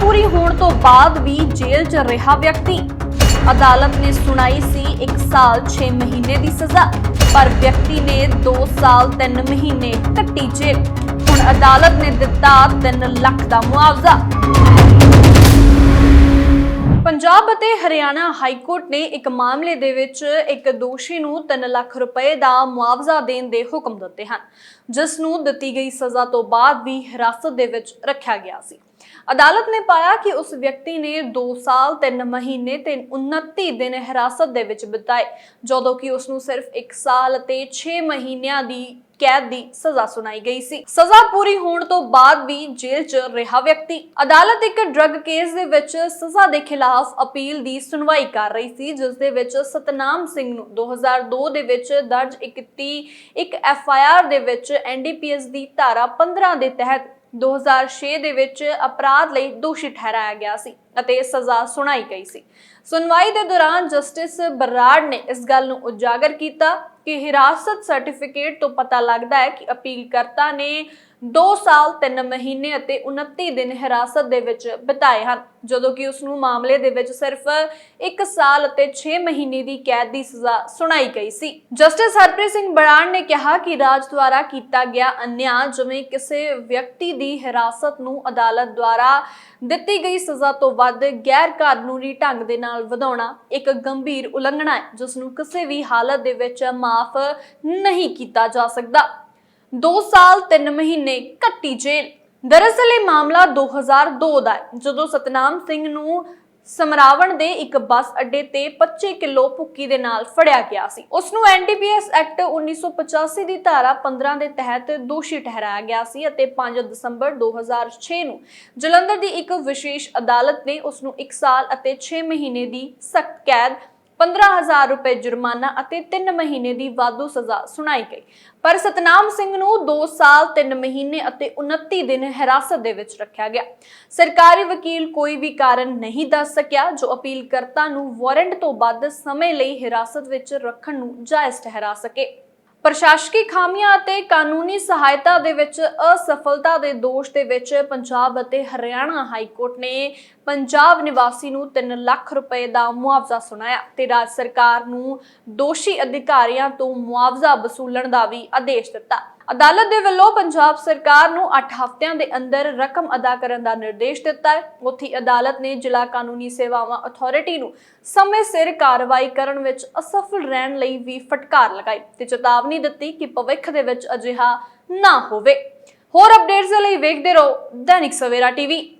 ਪੂਰੀ ਹੋਣ ਤੋਂ ਬਾਅਦ ਵੀ ਜੇਲ੍ਹ 'ਚ ਰਿਹਾ ਵਿਅਕਤੀ। ਅਦਾਲਤ ਨੇ ਸੁਣਾਈ ਸੀ 1 ਸਾਲ 6 ਮਹੀਨੇ ਦੀ ਸਜ਼ਾ, ਪਰ ਵਿਅਕਤੀ ਨੇ 2 ਸਾਲ 3 ਮਹੀਨੇ ਕੱਟੀ ਜੇਲ੍ਹ। ਹੁਣ ਅਦਾਲਤ ਨੇ ਦਿੱਤਾ 3 ਲੱਖ ਦਾ ਮੁਆਵਜ਼ਾ। ਪੰਜਾਬ ਅਤੇ ਹਰਿਆਣਾ ਹਾਈ ਕੋਰਟ ਨੇ ਇੱਕ ਮਾਮਲੇ ਦੇ ਵਿੱਚ ਇੱਕ ਦੋਸ਼ੀ ਨੂੰ 3 ਲੱਖ ਰੁਪਏ ਦਾ ਮੁਆਵਜ਼ਾ ਦੇਣ ਦੇ ਹੁਕਮ ਦਿੱਤੇ ਹਨ, ਜਿਸ ਨੂੰ ਦਿੱਤੀ ਗਈ ਸਜ਼ਾ ਤੋਂ ਬਾਅਦ ਵੀ ਹਿਰਾਸਤ ਦੇ ਵਿੱਚ ਰੱਖਿਆ ਗਿਆ ਸੀ। ਅਦਾਲਤ ਨੇ ਪਾਇਆ ਕਿ ਉਸ ਵਿਅਕਤੀ ਨੇ 2 ਸਾਲ 3 ਮਹੀਨੇ ਤੇ 29 ਦਿਨ ਹਿਰਾਸਤ ਦੇ ਵਿੱਚ ਬਿਤਾਏ, ਜਦੋਂ ਕਿ ਉਸ ਨੂੰ ਸਿਰਫ 1 ਸਾਲ ਅਤੇ 6 ਮਹੀਨਿਆਂ ਦੀ ਕੈਦ ਦੀ ਸਜ਼ਾ ਸੁਣਾਈ ਗਈ ਸੀ। ਸਜ਼ਾ ਪੂਰੀ ਹੋਣ ਤੋਂ ਬਾਅਦ ਵੀ ਜੇਲ੍ਹ 'ਚ ਰਿਹਾ ਵਿਅਕਤੀ। ਅਦਾਲਤ ਇੱਕ ਡਰੱਗ ਕੇਸ ਦੇ ਵਿੱਚ ਸਜ਼ਾ ਦੇ ਖਿਲਾਫ ਅਪੀਲ ਦੀ ਸੁਣਵਾਈ ਕਰ ਰਹੀ ਸੀ, ਜਿਸ ਦੇ ਵਿੱਚ ਸਤਨਾਮ ਸਿੰਘ ਨੂੰ 2002 ਦੇ ਵਿੱਚ ਦਰਜ ਕੀਤੀ ਇੱਕ ਐਫ ਆਈ ਆਰ ਦੇ ਵਿੱਚ ਐਨਡੀਪੀਐਸ ਦੀ ਧਾਰਾ 15 ਦੇ ਤਹਿਤ 2006 ਦੇ ਵਿੱਚ ਅਪਰਾਧ ਲਈ ਦੋਸ਼ੀ ਠਹਿਰਾਇਆ ਗਿਆ ਸੀ। ਅਤੇ ਸਜ਼ਾ ਸੁਣਾਈ ਗਈ ਸੀ। ਸੁਣਵਾਈ ਦੇ ਦੌਰਾਨ ਜਸਟਿਸ ਬਰਾੜ ਨੇ ਇਸ ਗੱਲ ਨੂੰ ਉਜਾਗਰ ਕੀਤਾ ਕਿ ਹਿਰਾਸਤ ਸਰਟੀਫਿਕੇਟ ਤੋਂ ਪਤਾ ਲੱਗਦਾ ਹੈ ਕਿ ਅਪੀਲਕਰਤਾ ਨੇ 2 ਸਾਲ 3 ਮਹੀਨੇ ਅਤੇ 29 ਦਿਨ ਹਿਰਾਸਤ ਦੇ ਵਿੱਚ ਬਿਤਾਏ ਹਨ, ਜਦੋਂ ਕਿ ਉਸ ਨੂੰ ਮਾਮਲੇ ਦੇ ਵਿੱਚ ਸਿਰਫ 1 ਸਾਲ ਅਤੇ 6 ਮਹੀਨੇ ਦੀ ਕੈਦ ਦੀ ਸਜ਼ਾ ਸੁਣਾਈ ਗਈ ਸੀ। ਜਸਟਿਸ ਹਰਪ੍ਰੀਤ ਸਿੰਘ ਬਰਾੜ ਨੇ ਕਿਹਾ ਕਿ ਰਾਜ ਦੁਆਰਾ ਕੀਤਾ ਗਿਆ ਅਨਿਆਂ ਜਿਵੇਂ ਕਿਸੇ ਵਿਅਕਤੀ ਦੀ ਹਿਰਾਸਤ ਨੂੰ ਅਦਾਲਤ ਦੁਆਰਾ ਦਿੱਤੀ ਗਈ ਸਜ਼ਾ ਤੋਂ ਵੱਧ ਗੈਰ ਕਾਨੂੰਨੀ ਢੰਗ ਦੇ ਨਾਲ ਵਧਾਉਣਾ ਇੱਕ ਗੰਭੀਰ ਉਲੰਘਣਾ ਹੈ, ਜਿਸ ਨੂੰ ਕਿਸੇ ਵੀ ਹਾਲਤ ਦੇ ਵਿੱਚ ਮਾਫ ਨਹੀਂ ਕੀਤਾ ਜਾ ਸਕਦਾ। 2 ਸਾਲ 3 ਮਹੀਨੇ ਕੱਟੀ ਜੇਲ੍ਹ। ਦਰਅਸਲ, ਇਹ ਮਾਮਲਾ 2002 ਦਾ ਹੈ, ਜਦੋਂ ਸਤਨਾਮ ਸਿੰਘ ਨੂੰ ਸਮਰਾਵਣ ਦੇ ਇੱਕ ਬੱਸ ਅੱਡੇ ਤੇ 25 ਕਿਲੋ ਭੁੱਕੀ ਦੇ ਨਾਲ ਫੜਿਆ ਗਿਆ ਸੀ। ਉਸ ਨੂੰ ਐਨਡੀਪੀਐਸ ਐਕਟ 1985 ਦੀ ਧਾਰਾ 15 ਦੇ ਤਹਿਤ ਦੋਸ਼ੀ ਠਹਿਰਾਇਆ ਗਿਆ ਸੀ ਅਤੇ 5 ਦਸੰਬਰ 2006 ਨੂੰ ਜਲੰਧਰ ਦੀ ਇੱਕ ਵਿਸ਼ੇਸ਼ ਅਦਾਲਤ ਨੇ ਉਸ ਨੂੰ 1 ਸਾਲ ਅਤੇ 6 ਮਹੀਨੇ ਦੀ ਸਖਤ ਕੈਦ 15000 ਰੁਪਏ ਜੁਰਮਾਨਾ ਅਤੇ 3 ਮਹੀਨੇ ਦੀ ਵਾਧੂ ਸਜ਼ਾ ਸੁਣਾਈ ਗਈ। ਪਰ ਸਤਨਾਮ ਸਿੰਘ ਨੂੰ 2 ਸਾਲ 3 ਮਹੀਨੇ ਅਤੇ 29 ਦਿਨ ਹਿਰਾਸਤ ਦੇ ਵਿੱਚ ਰੱਖਿਆ ਗਿਆ। ਸਰਕਾਰੀ ਵਕੀਲ ਕੋਈ ਵੀ ਕਾਰਨ ਨਹੀਂ ਦੱਸ ਸਕਿਆ, ਜੋ ਅਪੀਲਕਰਤਾ ਨੂੰ ਵਾਰੰਟ ਤੋਂ ਵੱਧ ਸਮੇਂ ਲਈ ਹਿਰਾਸਤ ਵਿੱਚ ਰੱਖਣ ਨੂੰ ਜਾਇਜ਼ ਠਹਿਰਾ ਸਕੇ। ਪ੍ਰਸ਼ਾਸਕੀ ਖਾਮੀਆਂ ਅਤੇ ਕਾਨੂੰਨੀ ਸਹਾਇਤਾ ਦੇ ਵਿੱਚ ਅਸਫਲਤਾ ਦੇ ਦੋਸ਼ ਦੇ ਵਿੱਚ ਪੰਜਾਬ ਅਤੇ ਹਰਿਆਣਾ ਹਾਈ ਕੋਰਟ ਨੇ ਪੰਜਾਬ ਨਿਵਾਸੀ ਨੂੰ 3 ਲੱਖ ਰੁਪਏ ਦਾ ਮੁਆਵਜ਼ਾ ਸੁਣਾਇਆ ਤੇ ਰਾਜ ਸਰਕਾਰ ਨੂੰ ਦੋਸ਼ੀ ਅਧਿਕਾਰੀਆਂ ਤੋਂ ਮੁਆਵਜ਼ਾ ਵਸੂਲਣ ਦਾ ਵੀ ਆਦੇਸ਼ ਦਿੱਤਾ। ਅਦਾਲਤ ਦੇ ਵੱਲੋਂ ਪੰਜਾਬ ਸਰਕਾਰ ਨੂੰ 8 ਹਫ਼ਤਿਆਂ ਦੇ ਅੰਦਰ ਰਕਮ ਅਦਾ ਕਰਨ ਦਾ ਨਿਰਦੇਸ਼ ਦਿੱਤਾ ਹੈ। ਉੱਥੇ ਅਦਾਲਤ ਨੇ ਜ਼ਿਲ੍ਹਾ ਕਾਨੂੰਨੀ ਸੇਵਾਵਾਂ ਅਥਾਰਟੀ ਨੂੰ ਸਮੇਂ ਸਿਰ ਕਾਰਵਾਈ ਕਰਨ ਵਿੱਚ ਅਸਫਲ ਰਹਿਣ ਲਈ ਵੀ ਫਟਕਾਰ ਲਗਾਈ ਤੇ ਚੇਤਾਵਨੀ ਦਿੱਤੀ ਕਿ ਭਵਿੱਖ ਦੇ ਵਿੱਚ ਅਜਿਹਾ ਨਾ ਹੋਵੇ। ਹੋਰ ਅਪਡੇਟਸ ਦੇ ਲਈ ਵੇਖਦੇ ਰਹੋ ਦੈਨਿਕ ਸਵੇਰਾ ਟੀਵੀ।